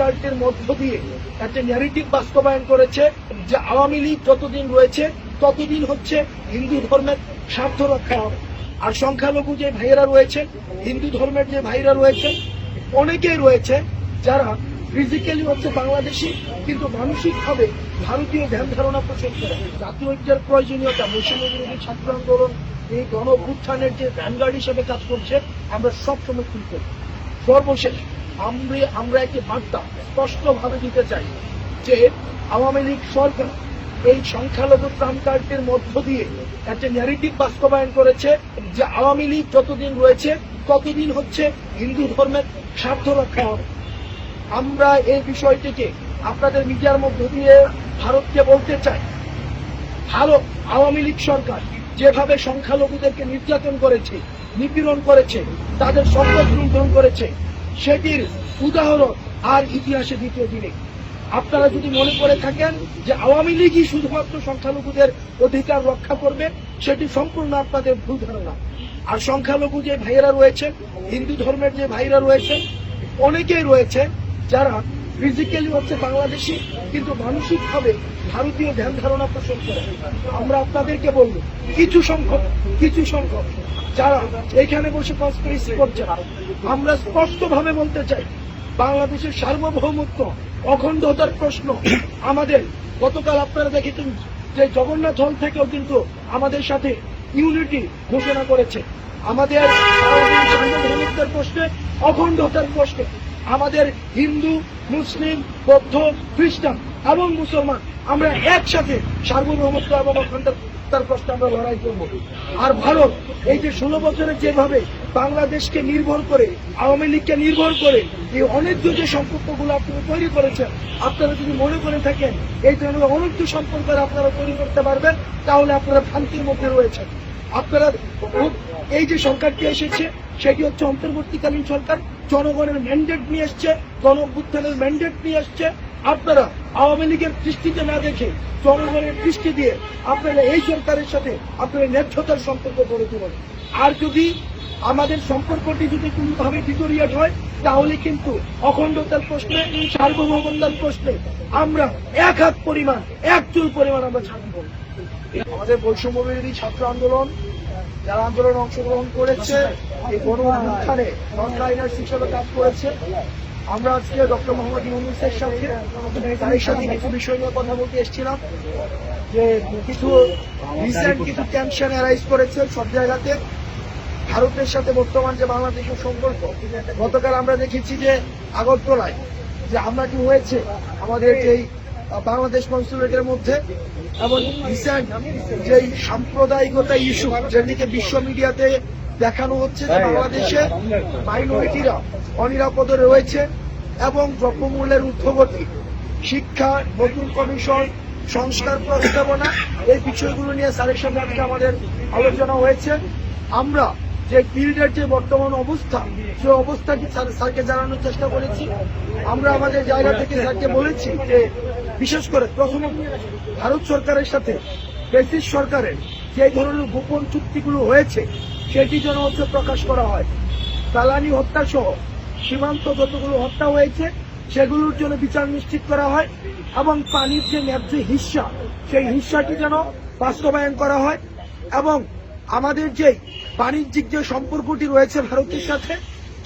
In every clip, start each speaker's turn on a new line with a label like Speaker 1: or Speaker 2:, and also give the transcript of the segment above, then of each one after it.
Speaker 1: সংখ্যালঘু মধ্য দিয়ে একটা ন্যারেটিভ বাস্তবায়ন করেছে যে আওয়ামী লীগ যতদিন রয়েছে, ততদিন হচ্ছে হিন্দু ধর্মের স্বার্থ রক্ষা হবে। আর সংখ্যালঘু যে ভাইয়েরা রয়েছেন হিন্দু ধর্মের যে ভাইরা রয়েছেন অনেকেই রয়েছে যারা ফিজিক্যালি হচ্ছে বাংলাদেশি, কিন্তু মানসিকভাবে ভারতীয় ধ্যান ধারণা পোষণ করে। জাতীয় ঐক্যের প্রয়োজনীয়তা মুসলিম বিরোধী ছাত্র আন্দোলন, এই গণ যে ভ্যানগার্ড হিসেবে কাজ করছে, আমরা সবসময় করি সর্বশেষ আমরা আমরা একটি বার্তা স্পষ্টভাবে দিতে চাই যে আওয়ামী লীগ সরকার এই সংখ্যালঘু ত্রাণকার্ডের মধ্য দিয়ে একটা ন্যারেটিভ বাস্তবায়ন করেছে যে আওয়ামী লীগ যতদিন রয়েছে, ততদিন হচ্ছে হিন্দু ধর্মের স্বার্থ রক্ষা হবে। আমরা এই বিষয়টিকে আপনাদের মিডিয়ার মধ্য দিয়ে ভারতকে বলতে চাই। ভারত আওয়ামী লীগ সরকার যেভাবে সংখ্যালঘুদেরকে নির্যাতন করেছে নিপীড়ন করেছে, তাদের সম্পদ লুণ্ঠন করেছে। সেটির উদাহরণ আর ইতিহাসে দ্বিতীয় দিনে। আপনারা যদি মনে করে থাকেন যে আওয়ামী লীগই শুধুমাত্র সংখ্যালঘুদের অধিকার রক্ষা করবে, সেটি সম্পূর্ণ আপনাদের ভুল ধারণা। আর সংখ্যালঘু যে ভাইয়েরা রয়েছেন হিন্দু ধর্মের যে ভাইরা রয়েছেন অনেকেই রয়েছে যারা ফিজিক্যালি হচ্ছে বাংলাদেশি, কিন্তু মানসিকভাবে ভারতীয় ধ্যান ধারণা পোষণ করে। আমরা আপনাদেরকে বলব, কিছু সংখ্যক কিছু সংখ্যক, যারা এখানে বসে কনস্পিরেসি করছে, আমরা স্পষ্টভাবে বলতে চাই, বাংলাদেশের সার্বভৌমত্ব অখণ্ডতার প্রশ্ন। আমাদের, গতকাল আপনারা দেখেছেন যে জগন্নাথ হল থেকেও কিন্তু আমাদের সাথে ইউনিটি ঘোষণা করেছে। আমাদের সার্বভৌমত্বের প্রশ্নে, অখণ্ডতার প্রশ্নে। আমাদের হিন্দু, মুসলিম, বৌদ্ধ, খ্রিস্টান এবং মুসলমান আমরা একসাথে সার্বভৌমত্ব এবং অখণ্ডতার প্রশ্নে আমরা লড়াই করব। আর ভারত এই যে ষোলো বছরে যেভাবে বাংলাদেশকে নির্ভর করে, আওয়ামী লীগকে নির্ভর করে এই অনৈক্য যে সম্পর্কগুলো আপনারা তৈরি করেছেন, আপনারা যদি মনে করে থাকেন এই ধরনের অনৈক্য সম্পর্ক আপনারা তৈরি করতে পারবেন, তাহলে আপনারা ভ্রান্তির মধ্যে রয়েছেন। আপনারা এই যে সরকারটি এসেছে, সেটি হচ্ছে অন্তর্বর্তীকালীন সরকার। জনগণের ম্যান্ডেট নিয়ে এসছে গণ অভ্যুত্থানের ম্যান্ডেট নিয়ে এসছে। আপনারা আওয়ামী লীগের দৃষ্টিতে না দেখে জনগণের দৃষ্টি দিয়ে আপনারা এই সরকারের সাথে আপনারা ন্যায্যতার সম্পর্ক গড়ে তুলুন। আর যদি আমাদের সম্পর্কটি যদি কোনোভাবে ডিটোরিয়েট হয়, তাহলে কিন্তু অখণ্ডতার প্রশ্নে সার্বভৌমতার প্রশ্নে আমরা এক হাত পরিমাণ, এক চুল পরিমাণ আমরা ছাড়ব। আমাদের বৈষম্যবিরোধী ছাত্র আন্দোলন যারা আন্দোলনে অংশগ্রহণ করেছে, এই গণ অভ্যুত্থানে ফ্রন্টলাইনার্স হিসেবে কাজ করেছে। আমরা আজকে ডক্টর মোহাম্মদ ইউনুসের সাথে তাদের সাথে কিছু বিষয় নিয়ে কথা বলতে এসেছিলাম, যে কিছু রিসেন্ট কিছু টেনশন অ্যারাইজ করেছে সব জায়গাতে। ভারতের সাথে বর্তমান যে বাংলাদেশের সম্পর্ক, গতকাল আমরা দেখেছি যে আগরতলায় যে হামলাটি হয়েছে, আমাদের যেই বাংলাদেশ কনসুলেটের মধ্যে এবং রিসেন্ট যেই সাম্প্রদায়িকতা ইস্যু যেদিকে বিশ্ব মিডিয়াতে দেখানো হচ্ছে যে বাংলাদেশে মাইনরিটিরা অনিরাপদে রয়েছে এবং দ্রব্যমূল্যের ঊর্ধ্বগতি, শিক্ষা, নতুন কমিশন, সংস্কার প্রস্তাবনা, এই বিষয়গুলো নিয়ে স্যারের সঙ্গে আজকে আমাদের আলোচনা হয়েছে। আমরা যে ফিল্ডের যে বর্তমান অবস্থা সে অবস্থাটি স্যার- স্যারকে জানানোর চেষ্টা করেছি, আমরা আমাদের জায়গা থেকে স্যারকে বলেছি যে বিশেষ করে প্রথমত ভারত সরকারের সাথে ব্রিটিশ সরকারের যে ধরনের গোপন চুক্তিগুলো হয়েছে, সেটি যেন হচ্ছে প্রকাশ করা হয়। তালানি হত্যা সহ সীমান্ত যতগুলো হত্যা হয়েছে, সেগুলোর জন্য বিচার নিশ্চিত করা হয় এবং পানির যে ন্যায্য হিস্সা সেই হিস্সাটি যেন বাস্তবায়ন করা হয় এবং আমাদের যে বাণিজ্যিক যে সম্পর্কটি রয়েছে ভারতের সাথে,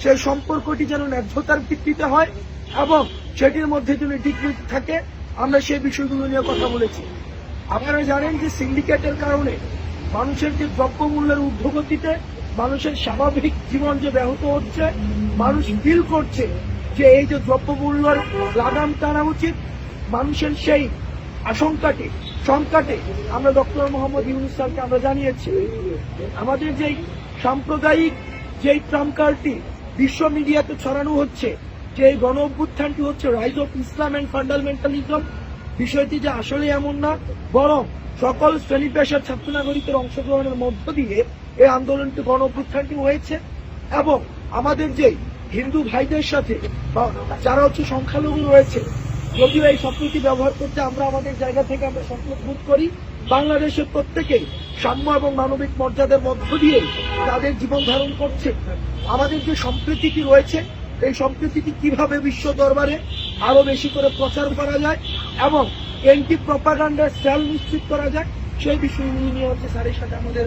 Speaker 1: সেই সম্পর্কটি যেন ন্যায্যতার ভিত্তিতে হয় এবং সেটির মধ্যে যদি ডিগ্রি থাকে আমরা সেই বিষয়গুলো নিয়ে কথা বলেছি। আপনারা জানেন যে সিন্ডিকেটের কারণে মানুষের যে দ্রব্যমূল্যের ঊর্ধ্বগতিতে মানুষের স্বাভাবিক জীবন যে ব্যাহত হচ্ছে, মানুষ ফিল করছে যে এই যে দ্রব্যমূল্যের লাগাম টানা উচিত, মানুষের সেই আশঙ্কাটি শঙ্কাটি আমরা ডক্টর মোহাম্মদ ইউনুস আমরা জানিয়েছি, আমাদের যেই সাম্প্রদায়িক যেই ট্রাম্পকারটি বিশ্ব মিডিয়াতে ছড়ানো হচ্ছে যে এই গণ অভ্যুত্থানটি হচ্ছে rise of Islam and fundamentalism বিষয়টি যে আসলে এমন না, বরং সকল শ্রেণি পেশার ছাত্র নাগরিকের অংশগ্রহণের মধ্য দিয়ে এই আন্দোলনটি গণ অভ্যুত্থানটি হয়েছে এবং আমাদের যে হিন্দু ভাইদের সাথে যারা হচ্ছে সংখ্যালঘু রয়েছে, যদিও এই শব্দটি ব্যবহার করতে আমরা আমাদের জায়গা থেকে আমরা সংকট বোধ করি, বাংলাদেশের প্রত্যেকেই সাম্য এবং মানবিক মর্যাদার মধ্য দিয়ে তাদের জীবন ধারণ করছে। আমাদের যে সম্প্রীতিটি রয়েছে এই সম্প্রীতিটি কীভাবে বিশ্ব দরবারে আরও বেশি করে প্রচার করা যায় এবং এন্টি প্রপাগান্ডার সেল নিশ্চিত করা যায়, সেই বিষয়গুলি নিয়ে হচ্ছে স্যারের সাথে আমাদের